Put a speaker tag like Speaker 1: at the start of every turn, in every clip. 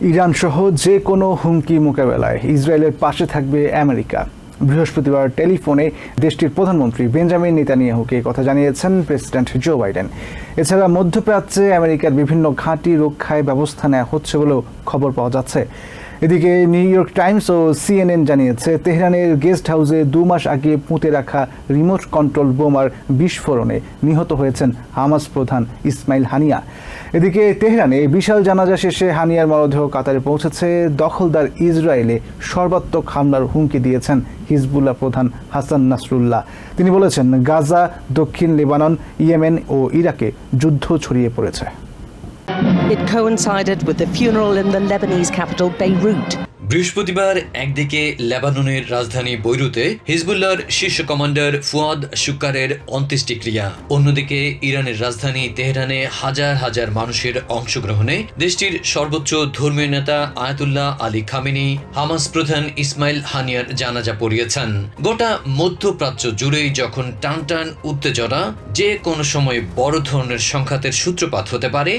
Speaker 1: Iran সহ যে কোনো হুমকি মোকাবেলায় ইসরায়েলের পাশে থাকবে আমেরিকা। বৃহস্পতিবার টেলিফোনে দেশটির প্রধানমন্ত্রী বেঞ্জামিন নেতানিয়াহুকে কথা জানিয়েছেন প্রেসিডেন্ট জো বাইডেন। এছাড়া মধ্যপ্রাচ্যে আমেরিকার বিভিন্ন ঘাঁটি রক্ষায় ব্যবস্থা নেওয়া হচ্ছে বলেও খবর পাওয়া যাচ্ছে। এদিকে নিউ ইয়র্ক টাইমস ও সিএনএন জানিয়েছে, তেহরানের গেস্ট হাউসে দু মাস আগে পুঁতে রাখা রিমোট কন্ট্রোল বোমার বিস্ফোরণে নিহত হয়েছেন হামাস প্রধান ইসমাইল হানিয়া। এদিকে তেহরানে বিশাল জানাজা শেষে হানিয়ার মরদেহ কাতারে পৌঁছেছে। দখলদার ইসরায়েলে সর্বাত্মক হামলার হুমকি দিয়েছেন হিজবুল্লাহ প্রধান হাসান নাসরুল্লাহ। তিনি বলেছেন, গাজা, দক্ষিণ লেবানন, ইয়েমেন ও ইরাকে যুদ্ধ ছড়িয়ে পড়েছে।
Speaker 2: It coincided with the funeral in the Lebanese capital, Beirut.
Speaker 3: বৃহস্পতিবার একদিকে লেবাননের রাজধানী বৈরুতে হিজবুল্লাহর শীর্ষ কমান্ডার ফুয়াদ শুক্কারের অন্ত্যেষ্টিক্রিয়া অন্যদিকে ইরানের রাজধানী তেহরানে হাজার হাজার মানুষের অংশগ্রহণে দেশটির সর্বোচ্চ ধর্মীয় নেতা আয়াতুল্লাহ আলী খামেনি হামাস প্রধান ইসমাইল হানিয়ার জানাজা পড়িয়েছেন গোটা মধ্যপ্রাচ্য জুড়েই যখন টান টান উত্তেজনা যে কোনো সময় বড় ধরনের সংঘাতের সূত্রপাত হতে পারে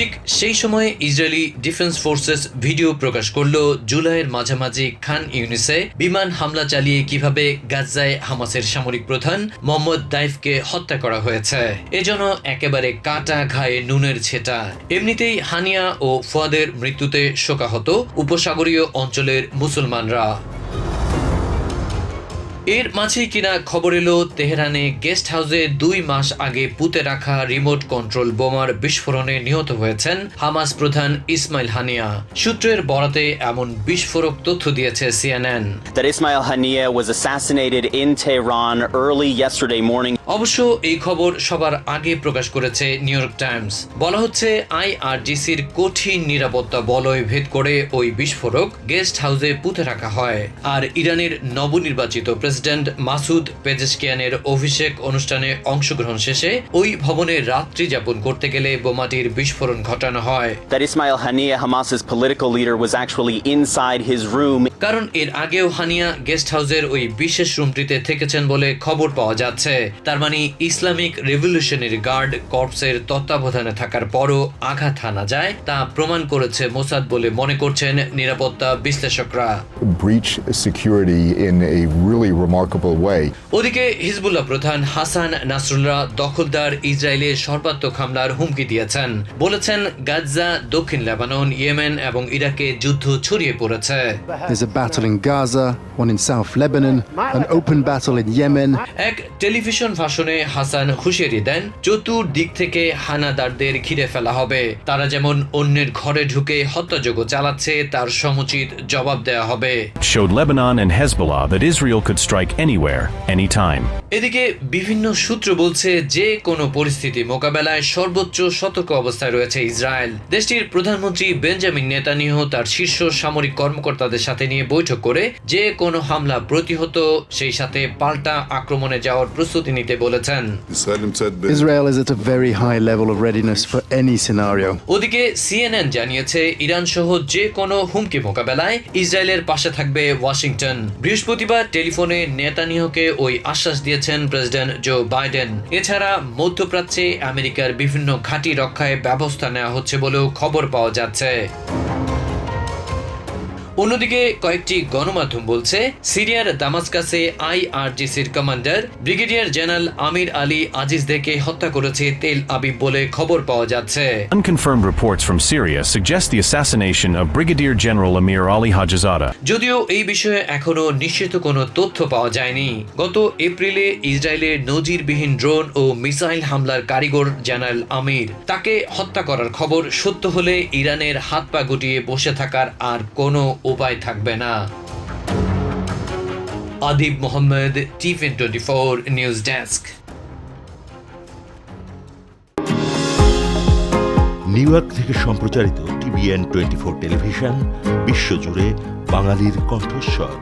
Speaker 3: ঠিক সেই সময়ে ইসরায়েলি ডিফেন্স ফোর্সেস ভিডিও প্রকাশ করল জুলাইয়ের মাঝামাঝি খান ইউনিসে বিমান হামলা চালিয়ে কীভাবে গাজায় হামাসের সামরিক প্রধান মোহাম্মদ দাইফকে হত্যা করা হয়েছে। এজন্য একেবারে কাটা ঘায়ে নুনের ছেটা। এমনিতেই হানিয়া ও ফুয়াদের মৃত্যুতে শোকাহত উপসাগরীয় অঞ্চলের মুসলমানরা। এর মাঝেই কিনা খবর এলো তেহরানে গেস্ট হাউসে দুই মাস আগে পুঁতে রাখা রিমোট কন্ট্রোল বোমার বিস্ফোরণে নিহত হয়েছেন হামাস প্রধান ইসমাইল হানিয়া। সূত্রের বরাতে এমন বিস্ফোরক তথ্য দিয়েছে CNN.
Speaker 4: That Ismail Haniyeh was assassinated in Tehran early yesterday morning.
Speaker 3: অবশ্য এই খবর সবার আগে প্রকাশ করেছে নিউ ইয়র্ক টাইমস। বলা হচ্ছে আইআরজিসির কঠিন নিরাপত্তা বলয় ভেদ করে ওই বিস্ফোরক গেস্ট হাউসে পুঁতে রাখা হয়। আর ইরানের নবনির্বাচিত প্রেসিডেন্ট মাসুদ পেজেশকিয়ানের অভিষেক অনুষ্ঠানে অংশগ্রহণ শেষে ওই ভবনে রাত্রি যাপন করতে গেলে বোমাটির বিস্ফোরণ ঘটানো হয়।
Speaker 4: That Ismail Haniyeh, Hamas's political leader, was actually inside his room.
Speaker 3: কারণ এর আগেও হানিয়া গেস্ট হাউসের ওই বিশেষ রুমটিতে থেকেছেন বলে খবর পাওয়া যাচ্ছে। তার মানে ইসলামিক রেভলিউশনারি গার্ড কর্পসের তত্ত্বাবধানে থাকার পরও আঘাত হানা যায় তা প্রমাণ করেছে মোসাদ বলে মনে করছেন নিরাপত্তা বিশ্লেষকরা।
Speaker 5: Breach security in a really remarkable way.
Speaker 3: ওদিকে হিজবুল্লাহ প্রধান হাসান নাসরুল্লাহ দখলদার ইসরায়েলের সর্বাত্মক হামলার হুমকি দিয়েছেন। বলেছেন গাজা দক্ষিণ লেবানন ইয়েমেন এবং ইরাকে যুদ্ধ ছড়িয়ে পড়েছে।
Speaker 6: There's a battle in Gaza, one in South Lebanon, an open battle in Yemen,
Speaker 3: এক টেলিভিশন ভাষণে হাসান হুঁশিয়ারি দেন চতুর্দিক থেকে হানাদারদের ঘিরে ফেলা হবে। তারা যেমন অন্যের ঘরে ঢুকে হত্যাযোগ্য চালাচ্ছে তার সমুচিত জবাব দেওয়া হবে।
Speaker 7: Showed Lebanon and Hezbollah that Israel could strike anywhere, anytime.
Speaker 3: এদিকে বিভিন্ন সূত্র বলছে যে কোনো পরিস্থিতি মোকাবেলায় সর্বোচ্চ সতর্ক অবস্থায় রয়েছে ইসরায়েল। দেশটির প্রধানমন্ত্রী বেঞ্জামিন নেতানিয়াহু তার শীর্ষ সামরিক কর্মকর্তাদের সাথে নিয়ে বৈঠক করে যে কোনো হামলা প্রতিহত সেই সাথে পাল্টা আক্রমণে যাওয়ার প্রস্তুতি নিতে বলেছেন।
Speaker 6: Israel is at a very high level of readiness for any
Speaker 3: ওদিকে সিএনএন জানিয়েছে ইরান সহ যে কোনো হুমকি মোকাবেলায় ইসরায়েলের পাশে থাকবে ওয়াশিংটন। বৃহস্পতিবার টেলিফোনে নেতানিয়াহুকে ওই আশ্বাস দিয়েছেন প্রেসিডেন্ট জো বাইডেন। এছাড়া মধ্যপ্রাচ্যে আমেরিকার বিভিন্ন ঘাঁটি রক্ষায় ব্যবস্থা নেওয়া হচ্ছে বলেও খবর পাওয়া যাচ্ছে। অন্যদিকে কয়েকটি গণমাধ্যম বলছে সিরিয়ার দামাসকাসে আইআরজিসির commander brigadier general Amir Ali আজিজদেরকে হত্যা করেছে তেল আবিব বলে খবর পাওয়া যাচ্ছে।
Speaker 7: Unconfirmed reports from Syria suggest the assassination of Brigadier General Amir Ali Hajizada.
Speaker 3: যদিও এই বিষয়ে এখনও নিশ্চিত কোনো তথ্য পাওয়া যায়নি। গত এপ্রিলে ইসরায়েলের নজিরবিহীন ড্রোন ও মিসাইল হামলার কারিগর জেনারেল আমির। তাকে হত্যা করার খবর সত্য হলে ইরানের হাত পা গুটিয়ে বসে থাকার আর কোনো উপায় থাকবে না। Adib Mohammad, tiffin twenty four news desk.
Speaker 8: New York থেকে সম্প্রচারিত টিভিএন টোয়েন্টি ফোর টেলিভিশন, বিশ্বজুড়ে বাঙালির কণ্ঠস্বর।